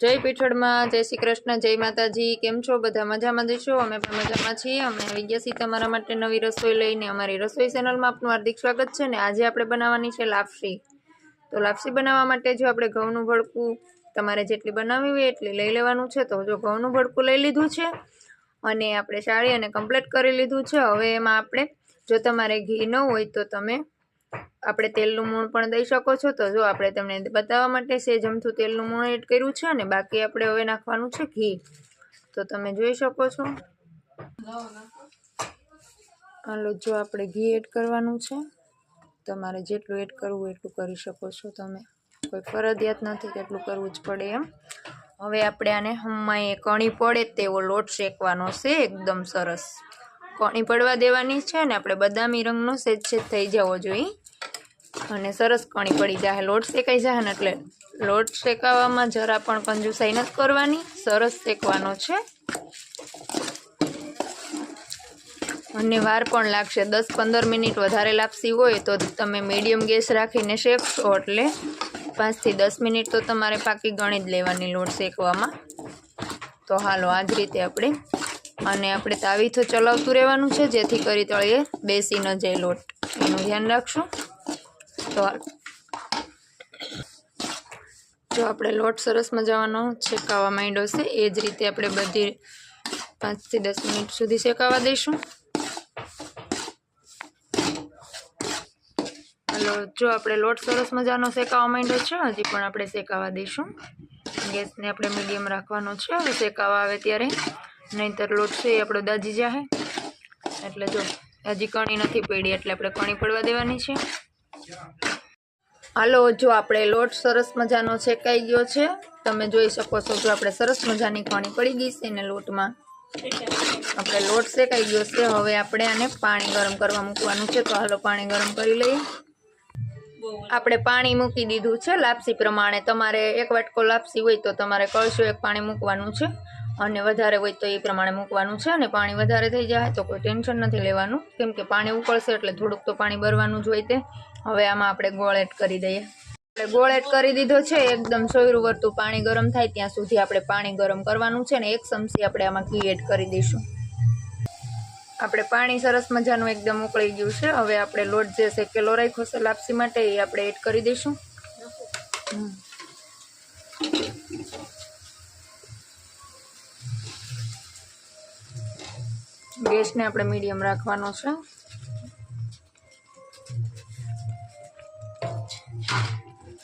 જય પીઠળમાં જય શ્રી કૃષ્ણ, જય માતાજી. કેમ છો? બધા મજામાં જશો અમે પણ મજામાં છીએ. અમે આવી તમારા માટે નવી રસોઈ લઈને. અમારી રસોઈ ચેનલમાં આપનું હાર્દિક સ્વાગત છે ને આજે આપણે બનાવવાની છે લાપસી. તો લાપસી બનાવવા માટે જો આપણે ઘઉંનું ભડકું તમારે જેટલી બનાવવી હોય એટલી લઈ લેવાનું છે. તો જો ઘઉંનું ભડકું લઈ લીધું છે અને આપણે સાળી અને કમ્પ્લીટ કરી લીધું છે. હવે એમાં આપણે જો તમારે ઘી ન હોય તો તમે આપણે તેલનું મૂણ પણ દઈ શકો છો. તો જો આપણે તમને બતાવવા માટે સેજ અમથું તેલનું મૂણ એડ કર્યું છે અને બાકી આપણે હવે નાખવાનું છે ઘી. તો તમે જોઈ શકો છો. હાલો જો આપણે ઘી એડ કરવાનું છે. તમારે જેટલું એડ કરવું એટલું કરી શકો છો તમે. કોઈ ફરજિયાત નથી કે એટલું કરવું જ પડે એમ. હવે આપણે આને હમણાં કણી પડે તેવો લોટ શેકવાનો છે. એકદમ સરસ. કણી પડવા દેવાની છે ને આપણે બદામી રંગનો સેજ સેજ થઈ જવો જોઈએ. અને સરસ કણી પડી જાય લોટ શેકાઈ જાય ને એટલે લોટ શેકાવામાં જરા પણ કંજુસાઈ નથી કરવાની, સરસ શેકવાનો છે. અને વાર પણ લાગશે, દસ પંદર મિનિટ વધારે લાપસી હોય તો તમે મીડિયમ ગેસ રાખીને શેકશો એટલે પાંચથી દસ મિનિટ તો તમારે પાકી ગણી જ લેવાની લોટ શેકવામાં. તો હાલો આ જ રીતે આપણે અને આપણે તાવી તો ચલાવતું રહેવાનું છે, જેથી કરી તળીએ બેસી ન જાય લોટ. એનું ધ્યાન રાખશું. તો જો આપણે લોટ સરસ મજાનો શેકાવા માંડ્યો છે, એ જ રીતે આપણે બધી પાંચથી દસ મિનિટ સુધી શેકાવા દઈશું. હલો, જો આપણે લોટ સરસ મજાનો શેકાવા માંડ્યો છે, હજી પણ આપણે શેકાવા દઈશું. ગેસને આપણે મીડિયમ રાખવાનો છે, હવે શેકાવા આવે ત્યારે. નહીંતર લોટ છે એ આપણો દાજી જાહે. એટલે જો, હજી કણી નથી પડી, એટલે આપણે કણી પડવા દેવાની છે. હાલો, જો આપણે લોટ સરસ મજાનો શેકાઈ ગયો છે. તમે જોઈ શકો છો, જો આપણે સરસ મજાની કણી પડી ગઈ છે ને લોટમાં. આપણે લોટ શેકાઈ ગયો છે. હવે આપણે આને પાણી ગરમ કરવા મૂકવાનું છે. તો હાલો, પાણી ગરમ કરી લઈએ. આપણે પાણી મૂકી દીધું છે. લાપસી પ્રમાણે તમારે એક વાટકો લાપસી હોય તો તમારે કળશો એક પાણી મૂકવાનું છે. અને વધારે હોય તો એ પ્રમાણે મૂકવાનું છે અને પાણી વધારે થઈ જાય તો કોઈ ટેન્શન નથી લેવાનું. કેમ કે પાણી ઉકળશે એટલે થોડુંક તો પાણી ભરવાનું જ હોય તે. હવે આમાં આપણે ગોળ એડ કરી દઈએ. આપણે ગોળ એડ કરી દીધો છે, એકદમ સોયરું વર્તું પાણી ગરમ થાય ત્યાં સુધી આપણે પાણી ગરમ કરવાનું છે ને એક ચમચી આપણે આમાં ઘી એડ કરી દઈશું. આપણે પાણી સરસ મજાનું એકદમ ઉકળી ગયું છે. હવે આપણે લોટ જે છે કે રાખ્યો છે લાપસી માટે એ આપણે એડ કરી દઈશું. ગેસને આપણે મીડિયમ રાખવાનો છે.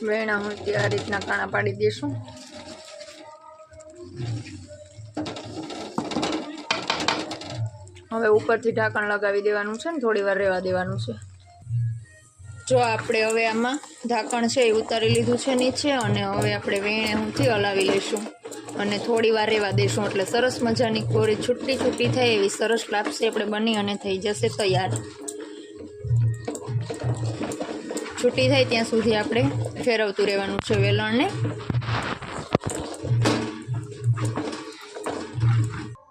વેણા હોય તે આ રીતના કાણા પાડી દઈશું. હવે ઉપરથી ઢાંકણ લગાવી દેવાનું છે ને, થોડી વાર રહેવા દેવાનું છે. જો આપણે હવે આમાં ઢાંકણ છે એ ઉતારી લીધું છે નીચે, અને હવે આપણે વેણે હુંથી હલાવી લઈશું. અને થોડી વાર રહેવા દઈશું એટલે સરસ મજાની કોરી છૂટી છૂટી થાય એવી સરસ લાપસી આપણે બની અને થઈ જશે તૈયાર. છૂટી થાય ત્યાં સુધી આપણે ફેરવતું રહેવાનું છે વેલણને.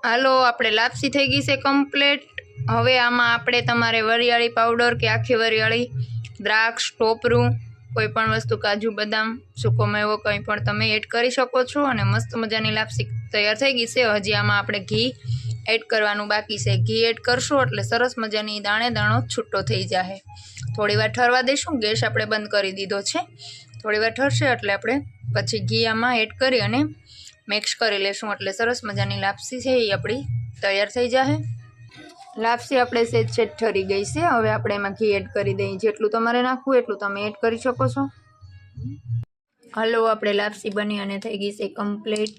હાલો, આપણે લાપસી થઈ ગઈ છે કમ્પ્લેટ. હવે આમાં આપણે તમારે વરિયાળી પાવડર કે આખી વરિયાળી દ્રાક્ષ, ટોપરું કોઈ પણ વસ્તુ, કાજુ, બદામ સૂકો મેવો કંઈ પણ તમે એડ કરી શકો છો અને મસ્ત મજાની લાપસી તૈયાર થઈ ગઈ છે. હજી આમાં આપણે ઘી એડ કરવાનું બાકી છે. ઘી એડ કરશું એટલે સરસ મજાની દાણે દાણો છૂટો થઈ જાય થોડી વાર ઠરવા દઈશું ગેસ આપણે બંધ કરી દીધો છે. થોડી વાર ઠરશે એટલે આપણે પછી ઘી આમાં એડ કરી અને મિક્સ કરી લેશું. એટલે સરસ મજાની લાપસી છે એ આપણી તૈયાર થઈ જશે લાપસી આપણે સેજ સેજ ઠરી ગઈ છે. હવે આપણે એમાં ઘી એડ કરી દઈએ. જેટલું તમારે નાખવું એટલું તમે એડ કરી શકો છો. હલો, આપણે લાપસી બની અને થઈ ગઈ છે કમ્પ્લીટ.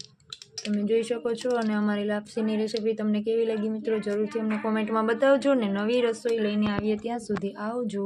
તમે જોઈ શકો છો અને અમારી લાપસીની રેસીપી તમને કેવી લાગી મિત્રો? જરૂરથી અમને કોમેન્ટમાં બતાવજો ને નવી રસોઈ લઈને આવીએ ત્યાં સુધી આવજો.